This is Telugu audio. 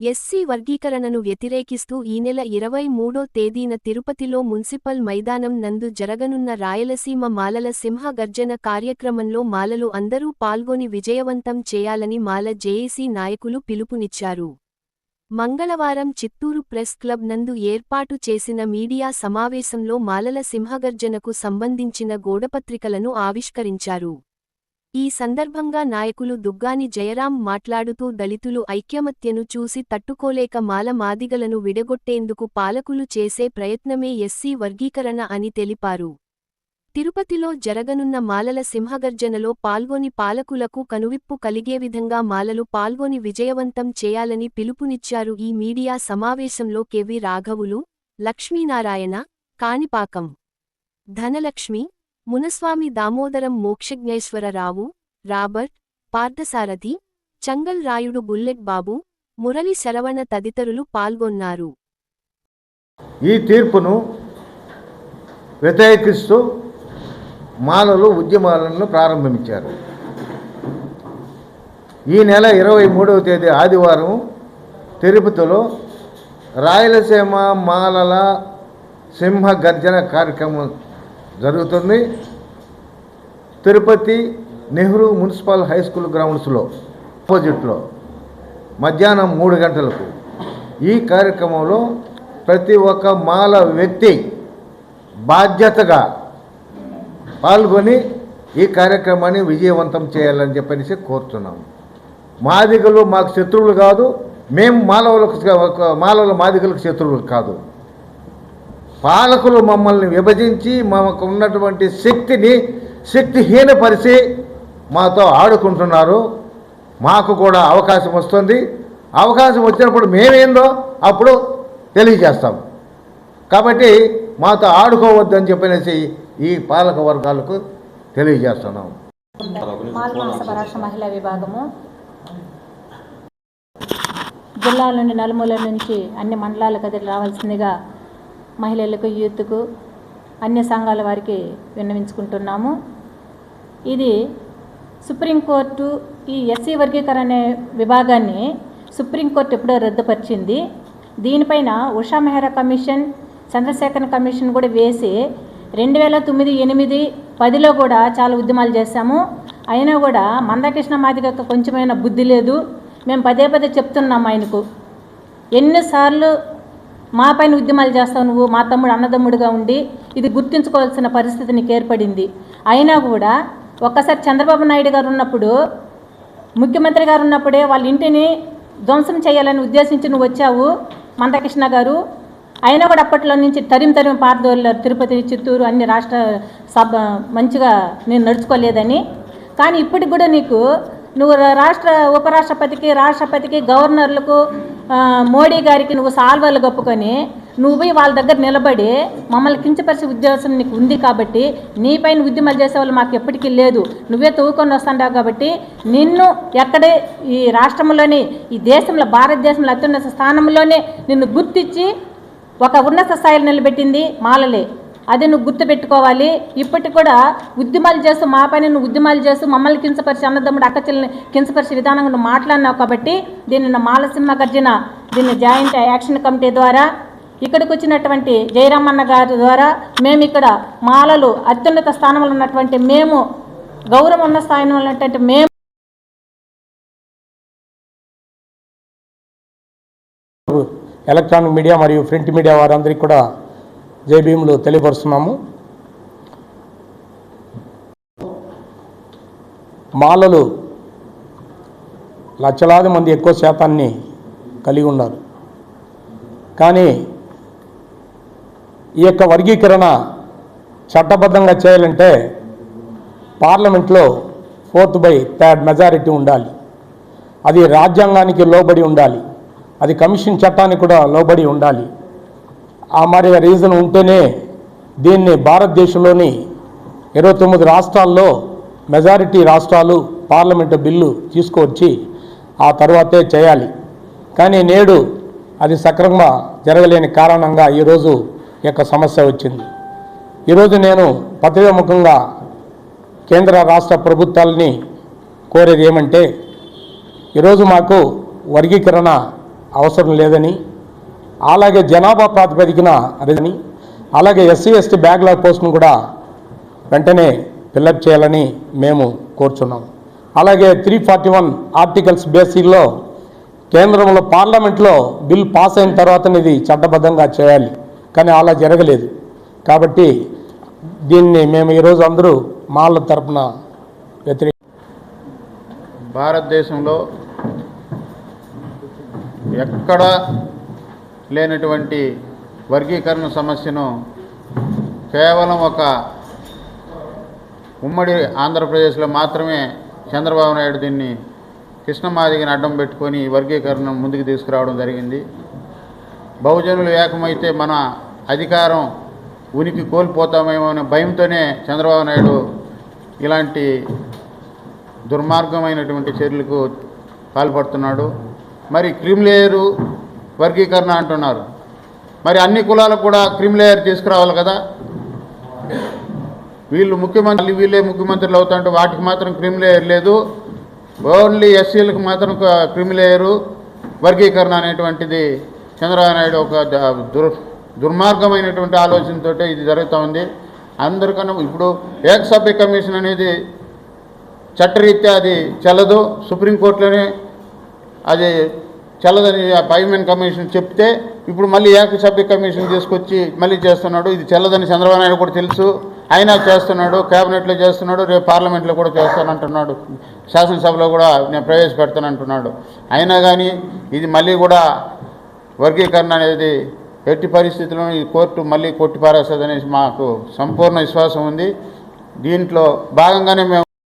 ఎస్సీ వర్గీకరణను వ్యతిరేకిస్తూ ఈ నెల ఇరవై మూడో తేదీన తిరుపతిలో మున్సిపల్ మైదానం నందు జరగనున్న రాయలసీమ మాలల సింహ గర్జన కార్యక్రమంలో మాలలు అందరూ పాల్గొని విజయవంతం చేయాలని మాల జేఏసీ నాయకులు పిలుపునిచ్చారు. మంగళవారం చిత్తూరు ప్రెస్ క్లబ్ నందు ఏర్పాటు చేసిన మీడియా సమావేశంలో మాలల సింహగర్జనకు సంబంధించిన గోడపత్రికలను ఆవిష్కరించారు. ఈ సందర్భంగా నాయకులు దుగ్గాని జయరాం మాట్లాడుతూ దళితులు ఐక్యమత్యను చూసి తట్టుకోలేక మాల మాదిగలను విడగొట్టేందుకు పాలకులు చేసే ప్రయత్నమే ఎస్సీ వర్గీకరణ అని తెలిపారు. తిరుపతిలో జరగనున్న మాలల సింహగర్జనలో పాల్గొని పాలకులకు కనువిప్పు కలిగే విధంగా మాలలు పాల్గొని విజయవంతం చేయాలని పిలుపునిచ్చారు ఈ మీడియా సమావేశంలో కెవి రాఘవులు లక్ష్మీనారాయణ కాణిపాకం ధనలక్ష్మి మునస్వామి దామోదరం మోక్షజ్ఞేశ్వరరావు రాబర్ట్ పార్థసారథి చంగల్ రాయుడు బుల్లెట్ బాబు మురళి శరవణ తదితరులు పాల్గొన్నారు. ఈ తీర్పును వ్యతిరేకిస్తూ మాలలు ఉద్యమాలను ప్రారంభించారు. ఈ నెల ఇరవై మూడవ తేదీ ఆదివారం తిరుపతిలో రాయలసీమ మాలల సింహ గర్జన కార్యక్రమం జరుగుతుంది. Tirupati Nehru municipal high school గ్రౌండ్స్లో ఆపోజిట్లో మధ్యాహ్నం మూడు గంటలకు ఈ కార్యక్రమంలో ప్రతి ఒక్క మాల వ్యక్తి బాధ్యతగా పాల్గొని ఈ కార్యక్రమాన్ని విజయవంతం చేయాలని చెప్పనేసి కోరుతున్నాము మాదిగలు మాకు శత్రువులు కాదు మేము మాలవులకు మాలవుల మాదిగలకు శత్రువులు కాదు. పాలకులు మమ్మల్ని విభజించి మాకు ఉన్నటువంటి శక్తిని శక్తిహీనపరిచి మాతో ఆడుకుంటున్నారు. మాకు కూడా అవకాశం వస్తుంది. అవకాశం వచ్చినప్పుడు మేమేందో అప్పుడు తెలియజేస్తాం. కాబట్టి మాతో ఆడుకోవద్దని చెప్పనేసి ఈ పాలక వర్గాలకు తెలియజేస్తున్నాం. మహిళా విభాగము. జిల్లాల నుండి నలుమూల నుంచి అన్ని మండలాల కదిలి రావాల్సిందిగా మహిళలకు యూత్కు అన్ని సంఘాల వారికి విన్నవించుకుంటున్నాము. ఇది సుప్రీంకోర్టు ఈ ఎస్సీ వర్గీకరణ అనే విభాగాన్ని సుప్రీంకోర్టు ఎప్పుడో రద్దుపరిచింది. దీనిపైన ఉషా మెహ్రా కమిషన్ చంద్రశేఖర్ కమిషన్ కూడా వేసి రెండు వేల తొమ్మిది ఎనిమిది పదిలో కూడా చాలా ఉద్యమాలు చేశాము. అయినా కూడా మందకృష్ణ మాదిగక్క కొంచెమైనా బుద్ధి లేదు. మేము పదే పదే చెప్తున్నాం ఆయనకు. ఎన్నిసార్లు మా పైన ఉద్యమాలు చేస్తావు నువ్వు మా తమ్ముడు అన్నదమ్ముడుగా ఉండి ఇది గుర్తుంచుకోవాల్సిన పరిస్థితి నీకు ఏర్పడింది. అయినా కూడా ఒక్కసారి చంద్రబాబు నాయుడు గారు ఉన్నప్పుడు ముఖ్యమంత్రి గారు ఉన్నప్పుడే వాళ్ళ ఇంటిని ధ్వంసం చేయాలని ఉద్దేశించి నువ్వు వచ్చావు మందకృష్ణ గారు. అయినా కూడా అప్పట్లో నుంచి తరిం తరిం పారదోలారు తిరుపతి చిత్తూరు అన్ని రాష్ట్ర సభ మంచిగా నేను నడుచుకోలేదని. కానీ ఇప్పటికి కూడా నీకు నువ్వు రాష్ట్ర ఉపరాష్ట్రపతికి రాష్ట్రపతికి గవర్నర్లకు మోడీ గారికి నువ్వు సాల్వాలు కప్పుకొని నువ్వు పోయి వాళ్ళ దగ్గర నిలబడి మమ్మల్ని కించపరిచే ఉద్దేశం నీకు ఉంది కాబట్టి నీ పైన ఉద్యమాలు చేసేవాళ్ళు మాకు ఎప్పటికీ లేదు. నువ్వే తవ్వుకొని వస్తుంటావు కాబట్టి నిన్ను ఎక్కడే ఈ రాష్ట్రంలోని ఈ దేశంలో భారతదేశంలో అత్యున్నత స్థానంలోనే నిన్ను గుర్తించి ఒక ఉన్నత స్థాయిలో నిలబెట్టింది మాలలే. అది నువ్వు గుర్తుపెట్టుకోవాలి. ఇప్పటికి కూడా ఉద్యమాలు చేస్తూ మా పైన నువ్వు ఉద్యమాలు చేస్తూ మమ్మల్ని కించపరిచి అన్నదమ్ముడు అక్క చెల్లిని కించపరిచే విధానంగా నువ్వు మాట్లాడినావు కాబట్టి దీనిని నా మాలసింహ గర్జన దీన్ని జాయింట్ యాక్షన్ కమిటీ ద్వారా ఇక్కడికి వచ్చినటువంటి జయరామన్న గారి ద్వారా మేము ఇక్కడ మాలలు అత్యున్నత స్థానంలో ఉన్నటువంటి మేము గౌరవం ఉన్న స్థాయిలో ఉన్నటువంటి మేము ఎలక్ట్రానిక్ మీడియా మరియు ప్రింట్ మీడియా వారందరికీ కూడా జేబీఎంలో తెలియపరుస్తున్నాము. మాలలు లక్షలాది మంది ఎక్కువ శాతాన్ని కలిగి ఉన్నారు. కానీ ఈ యొక్క వర్గీకరణ చట్టబద్ధంగా చేయాలంటే పార్లమెంట్లో ఫోర్త్ బై థర్డ్ మెజారిటీ ఉండాలి. అది రాజ్యాంగానికి లోబడి ఉండాలి. అది కమిషన్ చట్టానికి కూడా లోబడి ఉండాలి. ఆ మరి రీజన్ ఉంటేనే దీన్ని భారతదేశంలోని ఇరవై తొమ్మిది రాష్ట్రాల్లో మెజారిటీ రాష్ట్రాలు పార్లమెంటు బిల్లు తీసుకొచ్చి ఆ తర్వాతే చేయాలి. కానీ నేడు అది సక్రమంగా జరగలేని కారణంగా ఈరోజు యొక్క సమస్య వచ్చింది. ఈరోజు నేను పత్రికాముఖంగా కేంద్ర రాష్ట్ర ప్రభుత్వాలని కోరేది ఏమంటే ఈరోజు మాకు వర్గీకరణ అవసరం లేదని అలాగే జనాభా ప్రాతిపదికన అదని అలాగే ఎస్సీ ఎస్టీ బ్యాక్లాగ్ పోస్ట్ను కూడా వెంటనే ఫిల్అప్ చేయాలని మేము కోరుచున్నాం. అలాగే త్రీ ఫార్టీ వన్ ఆర్టికల్స్ బేసిక్లో కేంద్రంలో పార్లమెంట్లో బిల్ పాస్ అయిన తర్వాత ఇది చట్టబద్ధంగా చేయాలి. కానీ అలా జరగలేదు. కాబట్టి దీన్ని మేము ఈరోజు అందరూ మాళ్ళ తరపున వ్యతిరేక భారతదేశంలో ఎక్కడ లేనటువంటి వర్గీకరణ సమస్యను కేవలం ఒక ఉమ్మడి ఆంధ్రప్రదేశ్లో మాత్రమే చంద్రబాబు నాయుడు దీన్ని కృష్ణమాదిగని అడ్డం పెట్టుకొని వర్గీకరణ ముందుకు తీసుకురావడం జరిగింది. బహుజనులు ఏకమైతే మన అధికారం ఉనికి కోల్పోతామేమో అనే భయంతోనే చంద్రబాబు నాయుడు ఇలాంటి దుర్మార్గమైనటువంటి చర్యలకు పాల్పడుతున్నాడు. మరి క్రిమిలేయరు వర్గీకరణ అంటున్నారు. మరి అన్ని కులాలకు కూడా క్రిమిలేయర్ తీసుకురావాలి కదా? వీళ్ళు ముఖ్యమంత్రి వీళ్ళే ముఖ్యమంత్రులు అవుతుంటే వాటికి మాత్రం క్రిమిలేయర్ లేదు. ఓన్లీ ఎస్సీలకు మాత్రం క్రిమిలేయరు వర్గీకరణ అనేటువంటిది చంద్రబాబు నాయుడు ఒక దుర్ దుర్మార్గమైనటువంటి ఆలోచనతో ఇది జరుగుతూ ఉంది. అందరికన్నా ఇప్పుడు ఏకసభ్య కమిషన్ అనేది చట్టరీత్యా అది చెల్లదు. సుప్రీంకోర్టులోనే అది చెల్లదని ఆ పైమెన్ కమిషన్ చెప్తే ఇప్పుడు మళ్ళీ ఏకసభ్య కమిషన్ తీసుకొచ్చి మళ్ళీ చేస్తున్నాడు. ఇది చెల్లదని చంద్రబాబు నాయుడు కూడా తెలుసు. అయినా చేస్తున్నాడు కేబినెట్లో చేస్తున్నాడు రేపు పార్లమెంట్లో కూడా చేస్తానంటున్నాడు. శాసనసభలో కూడా నేను ప్రవేశపెడతానంటున్నాడు. అయినా కానీ ఇది మళ్ళీ కూడా వర్గీకరణ అనేది ఎట్టి పరిస్థితుల్లో ఈ కోర్టు మళ్ళీ కొట్టిపారేస్తుంది మాకు సంపూర్ణ విశ్వాసం ఉంది. దీంట్లో భాగంగానే మేము